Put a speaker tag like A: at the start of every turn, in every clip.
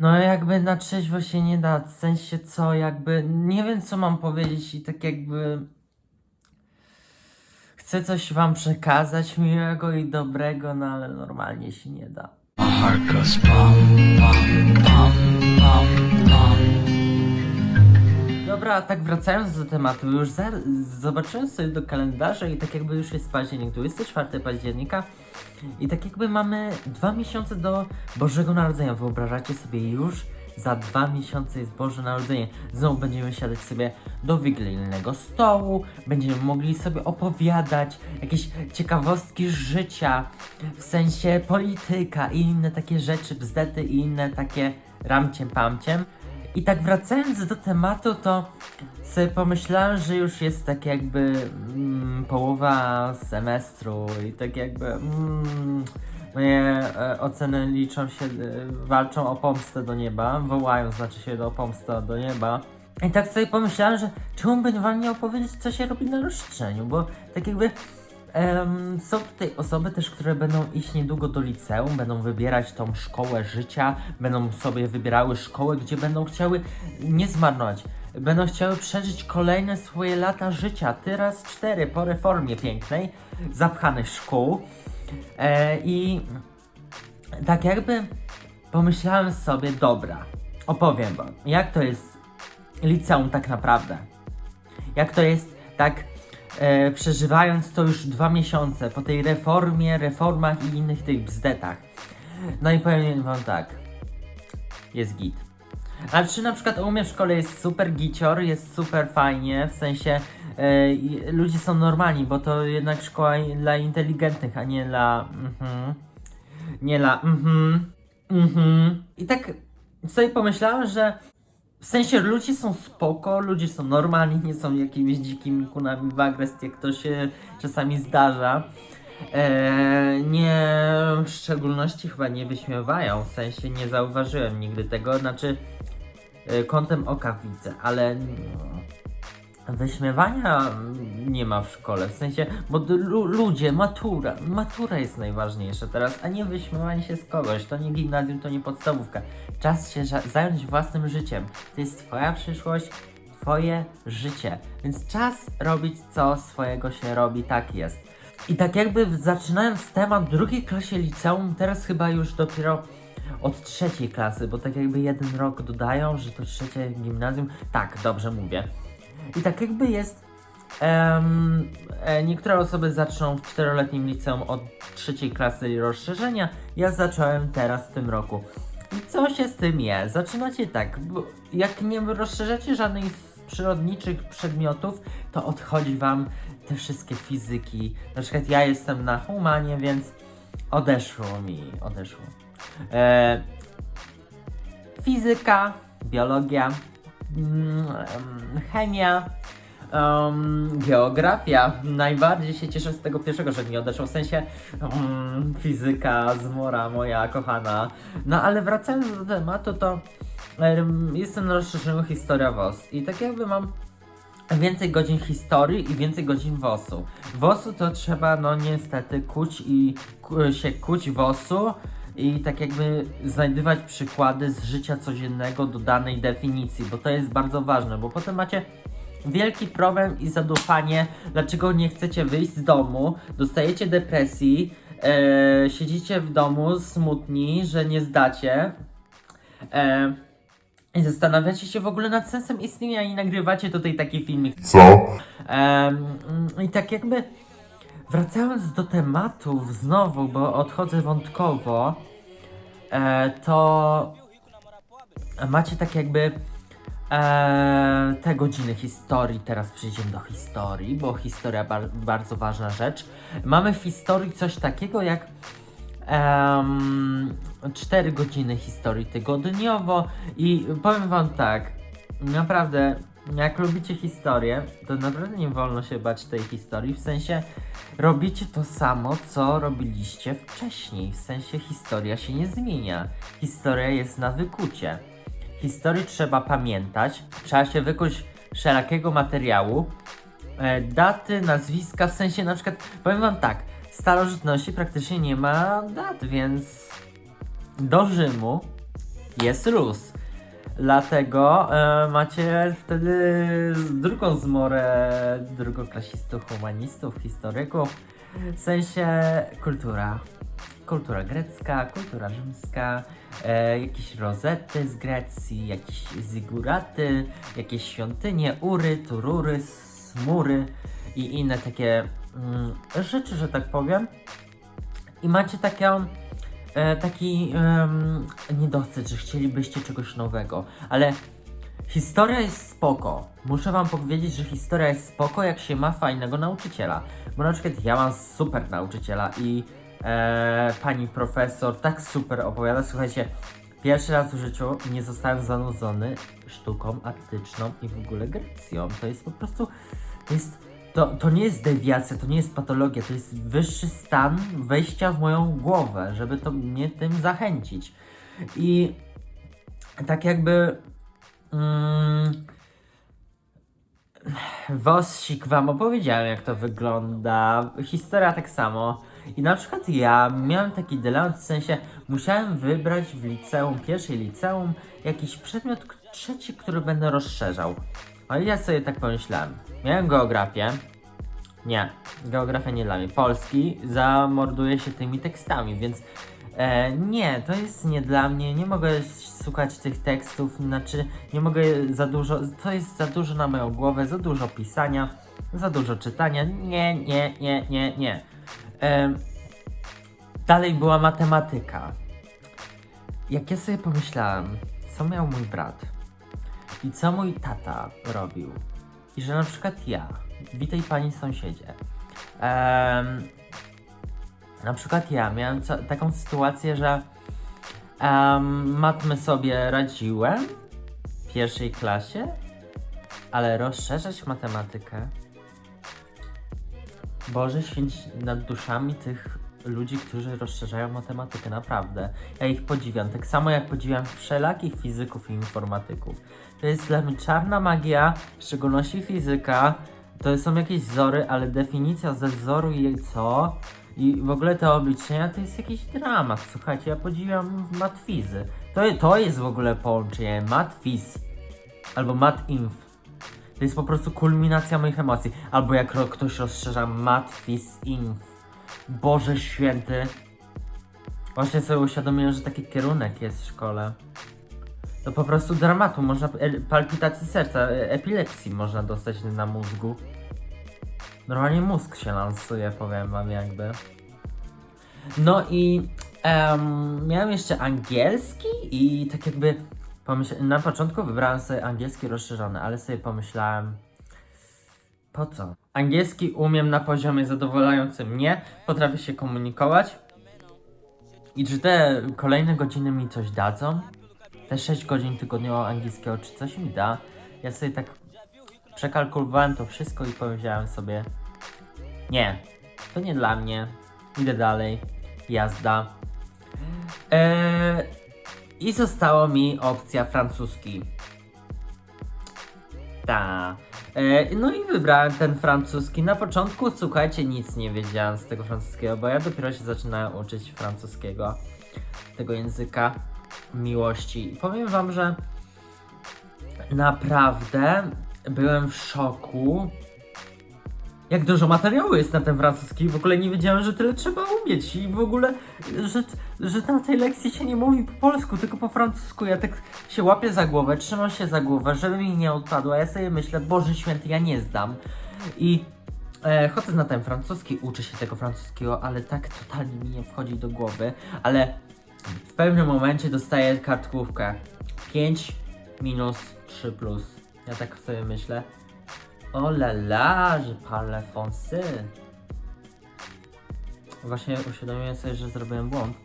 A: No jakby na trzeźwo się nie da, w sensie co, jakby nie wiem co mam powiedzieć i tak jakby chcę coś wam przekazać miłego i dobrego, no ale normalnie się nie da. Dobra, a tak wracając do tematu, już za, zobaczyłem sobie do kalendarza i tak jakby już jest październik, 24 października i tak jakby mamy dwa miesiące do Bożego Narodzenia. Wyobrażacie sobie już za dwa miesiące jest Boże Narodzenie. Znowu będziemy siadać sobie do wigilijnego stołu, będziemy mogli sobie opowiadać jakieś ciekawostki z życia, w sensie polityka i inne takie rzeczy, bzdety i inne takie ramciem pamciem. I tak wracając do tematu, to sobie pomyślałem, że już jest tak jakby mm, połowa semestru i tak jakby mm, moje e, oceny liczą się, e, walczą o pomstę do nieba, wołają znaczy się do pomstę do nieba. I tak sobie pomyślałem, że czemu bym wam nie opowiedzieć, co się robi na rozszerzeniu, bo tak jakby Em, są tutaj osoby też, które będą iść niedługo do liceum, będą wybierać tą szkołę życia, będą sobie wybierały szkołę, gdzie będą chciały nie zmarnować, będą chciały przeżyć kolejne swoje lata życia, teraz cztery po reformie pięknej, zapchanych szkół. E, I tak jakby pomyślałem sobie, dobra, opowiem wam, jak to jest liceum tak naprawdę. Jak to jest tak e, przeżywając to już dwa miesiące po tej reformie, reformach i innych tych bzdetach. No i powiem wam tak, jest git. A czy na przykład u mnie w szkole jest super gicior, jest super fajnie, w sensie e, ludzie są normalni, bo to jednak szkoła dla inteligentnych, a nie dla mhm, nie dla mhm, mhm. I tak sobie pomyślałem, że w sensie ludzie są spoko, ludzie są normalni, nie są jakimiś dzikimi kunami w agresji, jak to się czasami zdarza. Eee, nie, w szczególności chyba nie wyśmiewają, w sensie nie zauważyłem nigdy tego, znaczy e, kątem oka widzę, ale wyśmiewania nie ma w szkole, w sensie, bo ludzie, matura, matura jest najważniejsza teraz, a nie wyśmiewanie się z kogoś, to nie gimnazjum, to nie podstawówka. Czas się zająć własnym życiem, to jest twoja przyszłość, twoje życie, więc czas robić co swojego się robi, tak jest. I tak jakby zaczynając temat drugiej klasie liceum, teraz chyba już dopiero od trzeciej klasy, bo tak jakby jeden rok dodają, że to trzecie gimnazjum. Tak, dobrze mówię. I tak jakby jest. e, niektóre osoby zaczną w czteroletnim liceum od trzeciej klasy rozszerzenia. Ja zacząłem teraz w tym roku. I co się z tym je? Zaczynacie tak, jak nie rozszerzacie żadnych z przyrodniczych przedmiotów, to odchodzi wam te wszystkie fizyki. Na przykład ja jestem na humanie, więc odeszło mi, odeszło. E, fizyka, biologia, chemia, em, geografia. Najbardziej się cieszę z tego pierwszego, że mi odeszło, w sensie mm, fizyka, zmora moja kochana. No ale wracając do tematu, to em, jestem na rozszerzeniu historia WOS i tak jakby mam więcej godzin historii i więcej godzin WOS-u. WOS-u to trzeba no niestety kuć i ku, się kuć WOS-u i tak jakby znajdywać przykłady z życia codziennego do danej definicji, bo to jest bardzo ważne, bo potem macie wielki problem i zadufanie, dlaczego nie chcecie wyjść z domu, dostajecie depresji, e, siedzicie w domu smutni, że nie zdacie. E, i zastanawiacie się w ogóle nad sensem istnienia i nagrywacie tutaj taki filmik.
B: Co?
A: I tak jakby wracając do tematów znowu, bo odchodzę wątkowo, e, to macie tak jakby e, te godziny historii. Teraz przejdziemy do historii, bo historia bar- bardzo ważna rzecz. Mamy w historii coś takiego jak em, 4 godziny historii tygodniowo i powiem wam tak, naprawdę jak lubicie historię, to naprawdę nie wolno się bać tej historii, w sensie robicie to samo, co robiliście wcześniej, w sensie historia się nie zmienia, historia jest na wykucie. Historii trzeba pamiętać, trzeba się wykuć wszelakiego materiału, e, daty, nazwiska, w sensie na przykład, powiem wam tak, starożytności praktycznie nie ma dat, więc do Rzymu jest luz. Dlatego e, macie wtedy drugą zmorę drugoklasistów, humanistów, historyków. W sensie kultura. Kultura grecka, kultura rzymska, e, jakieś rozety z Grecji, jakieś ziguraty, jakieś świątynie, ury, turury, smury i inne takie mm, rzeczy, że tak powiem. I macie taką, taki em, niedosyt, że chcielibyście czegoś nowego, ale historia jest spoko. Muszę wam powiedzieć, że historia jest spoko, jak się ma fajnego nauczyciela. Bo na przykład ja mam super nauczyciela i e, pani profesor tak super opowiada. Słuchajcie, pierwszy raz w życiu nie zostałem zanudzony sztuką artystyczną i w ogóle Grecją. To jest po prostu, jest to, to nie jest dewiacja, to nie jest patologia, to jest wyższy stan wejścia w moją głowę, żeby to mnie tym zachęcić. I tak jakby. Mm, Wosik wam opowiedziałem, jak to wygląda. Historia tak samo. I na przykład ja miałem taki dylemat, w sensie musiałem wybrać w liceum, pierwszej liceum, jakiś przedmiot trzeci, który będę rozszerzał. A ja sobie tak pomyślałem. Miałem geografię. Nie, geografia nie dla mnie. Polski zamorduje się tymi tekstami, więc e, nie, to jest nie dla mnie. Nie mogę słuchać tych tekstów, znaczy nie mogę za dużo. To jest za dużo na moją głowę, za dużo pisania, za dużo czytania. Nie, nie, nie, nie, nie. E, dalej była matematyka. Jak ja sobie pomyślałem, co miał mój brat i co mój tata robił, i że na przykład ja, witaj pani sąsiedzie, na przykład ja miałem taką sytuację, że um, matmy sobie radziłem w pierwszej klasie, ale rozszerzać matematykę, Boże święć nad duszami tych ludzi, którzy rozszerzają matematykę, naprawdę. Ja ich podziwiam, tak samo jak podziwiam wszelakich fizyków i informatyków. To jest dla mnie czarna magia, w szczególności fizyka. To są jakieś wzory, ale definicja ze wzoru i co? I w ogóle te obliczenia to jest jakiś dramat. Słuchajcie, ja podziwiam matfizy. To, to jest w ogóle połączenie matfiz albo matinf. To jest po prostu kulminacja moich emocji. Albo jak ktoś rozszerza matfiz inf. Boże święty. Właśnie sobie uświadomiłem, że taki kierunek jest w szkole. To po prostu dramatu, można, palpitacji serca, e, epilepsji można dostać na mózgu. Normalnie mózg się lansuje, powiem wam jakby. No i em, miałem jeszcze angielski i tak jakby na początku wybrałem sobie angielski rozszerzony, ale sobie pomyślałem po co? Angielski umiem na poziomie zadowalającym mnie, potrafię się komunikować i czy te kolejne godziny mi coś dadzą? Te 6 godzin tygodniowo angielskiego, czy coś mi da? Ja sobie tak przekalkulowałem to wszystko i powiedziałem sobie nie, to nie dla mnie, idę dalej, jazda. Eee, I została mi opcja francuski. Ta. E, no i wybrałem ten francuski. Na początku, słuchajcie, nic nie wiedziałem z tego francuskiego, bo ja dopiero się zaczynałem uczyć francuskiego, tego języka miłości. I powiem wam, że naprawdę byłem w szoku, jak dużo materiału jest na ten francuski. W ogóle nie wiedziałem, że tyle trzeba umieć i w ogóle, że, że na tej lekcji się nie mówi po polsku, tylko po francusku. Ja tak się łapię za głowę, trzymam się za głowę, żeby mi nie odpadła. Ja sobie myślę, Boże Święty, ja nie zdam. I e, chodzę na ten francuski, uczę się tego francuskiego, ale tak totalnie mi nie wchodzi do głowy. Ale w pewnym momencie dostaję kartkówkę 5 minus 3 plus. Ja tak sobie myślę. O la la, je parle français. Właśnie uświadomiłem sobie, że zrobiłem błąd.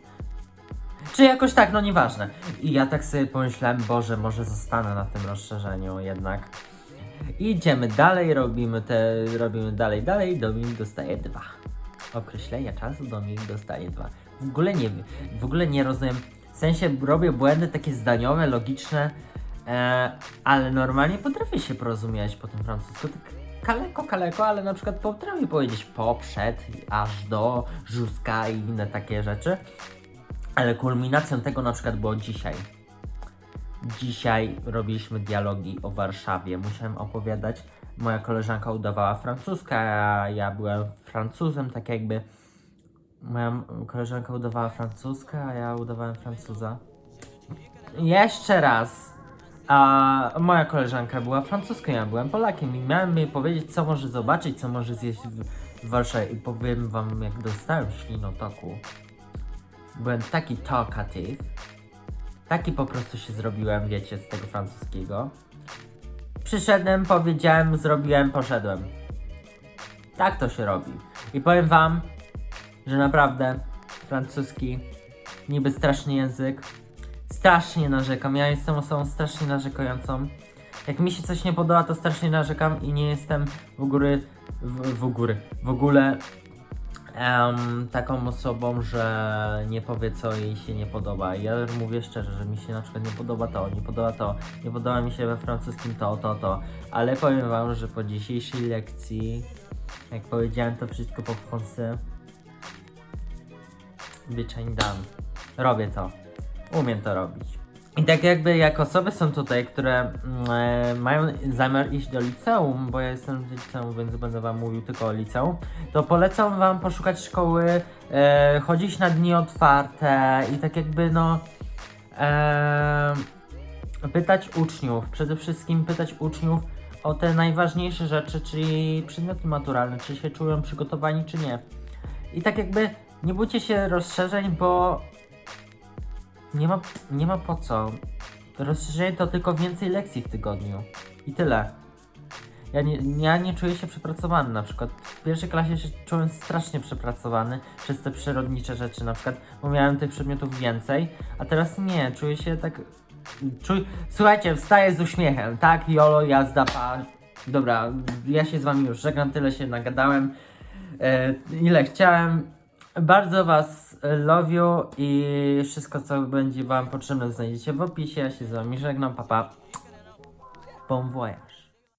A: Czy jakoś tak, no nieważne. I ja tak sobie pomyślałem, Boże, może zostanę na tym rozszerzeniu jednak. Idziemy dalej, robimy te, robimy dalej, dalej, Dominik dostaje dwa. Określenia czasu Dominik dostaje dwa. W ogóle nie w ogóle nie rozumiem. W sensie robię błędy takie zdaniowe, logiczne, e, ale normalnie potrafię się porozumieć po tym francusku. Tak kaleko, kaleko, ale na przykład potrafię powiedzieć po, przed, aż do, żuska i inne takie rzeczy. Ale kulminacją tego na przykład było dzisiaj. Dzisiaj robiliśmy dialogi o Warszawie. Musiałem opowiadać. Moja koleżanka udawała francuska, a ja byłem Francuzem, tak jakby. Moja koleżanka udawała francuska, a ja udawałem Francuza. Jeszcze raz. A moja koleżanka była francuską, ja byłem Polakiem i miałem jej powiedzieć, co może zobaczyć, co może zjeść w, w Warszawie. I powiem wam, jak dostałem ślinotoku. Byłem taki talkative. Taki po prostu się zrobiłem, wiecie, z tego francuskiego. Przyszedłem, powiedziałem, zrobiłem, poszedłem. Tak to się robi. I powiem wam, że naprawdę francuski niby straszny język. Strasznie narzekam. Ja jestem osobą strasznie narzekającą. Jak mi się coś nie podoba, to strasznie narzekam i nie jestem w ogóle w, w, ogóle, w ogóle taką osobą, że nie powie co jej się nie podoba. Ja mówię szczerze, że mi się na przykład nie podoba to, nie podoba to, nie podoba mi się we francuskim to, to, to. Ale powiem wam, że po dzisiejszej lekcji, jak powiedziałem to wszystko po francusku, bitch I'm done. Robię to. Umiem to robić. I tak jakby jak osoby są tutaj, które mm, e, mają zamiar iść do liceum, bo ja jestem z liceum, więc będę wam mówił tylko o liceum, to polecam wam poszukać szkoły, e, chodzić na dni otwarte i tak jakby no e, pytać uczniów, przede wszystkim pytać uczniów o te najważniejsze rzeczy, czyli przedmioty maturalne, czy się czują przygotowani, czy nie. I tak jakby nie bójcie się rozszerzeń, bo nie ma, nie ma po co. Rozszerzenie to tylko więcej lekcji w tygodniu. I tyle. Ja nie, ja nie czuję się przepracowany na przykład. W pierwszej klasie się czułem strasznie przepracowany przez te przyrodnicze rzeczy na przykład, bo miałem tych przedmiotów więcej, a teraz nie, czuję się tak... Czuj... Słuchajcie, wstaję z uśmiechem, tak? Jolo, jazda, pa. Dobra, ja się z wami już żegnam, tyle się nagadałem. E, ile chciałem. Bardzo Was you i wszystko co będzie Wam potrzebne znajdziecie w opisie. Ja się z Wami żegnam, papa. Bon voyage.